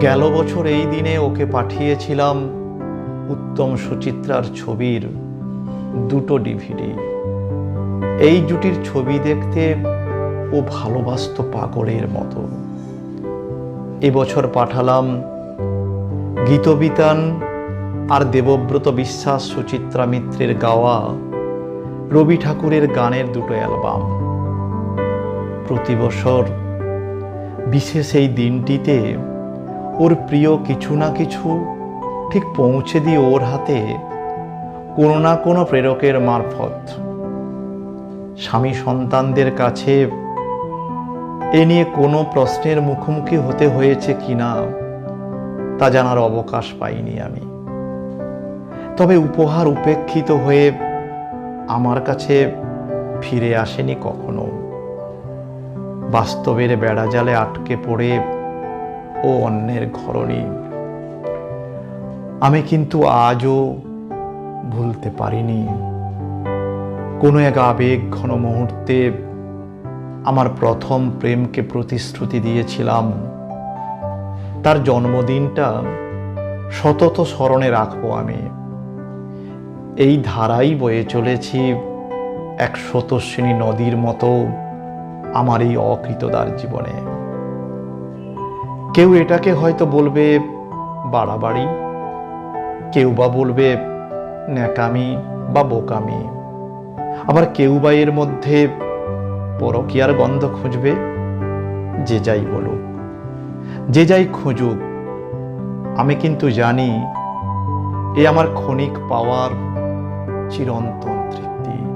গেল বছর এই দিনে ওকে পাঠিয়েছিলাম উত্তম সুচিত্রার ছবির দুটো ডিভিডি। এই জুটির ছবি দেখতে ও ভালোবাসত পাগলের মতো। এবছর পাঠালাম গীতবিতান আর দেবব্রত বিশ্বাস, সুচিত্রা মিত্রের গাওয়া রবি ঠাকুরের গানের দুটো অ্যালবাম। প্রতি বছর বিশেষ এই দিনটিতে ওর প্রিয় কিছু না কিছু ঠিক পৌঁছে দিয়ে ওর হাতে কোনো না কোনো প্রেরকের মারফত। স্বামী সন্তানদের কাছে এ নিয়ে কোনো প্রশ্নের মুখোমুখি হতে হয়েছে কি না, তা জানার অবকাশ পাইনি আমি। তবে উপহার উপেক্ষিত হয়ে আমার কাছে ফিরে আসেনি কখনো। বাস্তবের বেড়াজালে আটকে পড়ে ও অন্যের ঘরণী। আমি কিন্তু আজও ভুলতে পারিনি। কোনো এক আবেগ ঘন মুহূর্তে আমার প্রথম প্রেমকে প্রতিশ্রুতি দিয়েছিলাম। তার জন্মদিনটা সতত স্মরণে রাখব আমি। এই ধারাই বয়ে চলেছি এক শতশ্রেণী নদীর মতো আমার এই অকৃতদার জীবনে। কেউ এটাকে হয়তো বলবে বাড়াবাড়ি, কেউ বা বলবে ন্যাকামি বা বোকামি। আবার কেউ বা এর মধ্যে পরকিয়ার গন্ধ খুঁজবে, যে যাই বলুক। যে যাই খুঁজুক, আমি কিন্তু জানি এ আমার ক্ষণিক পাওয়ার চিরন্তন তৃপ্তি।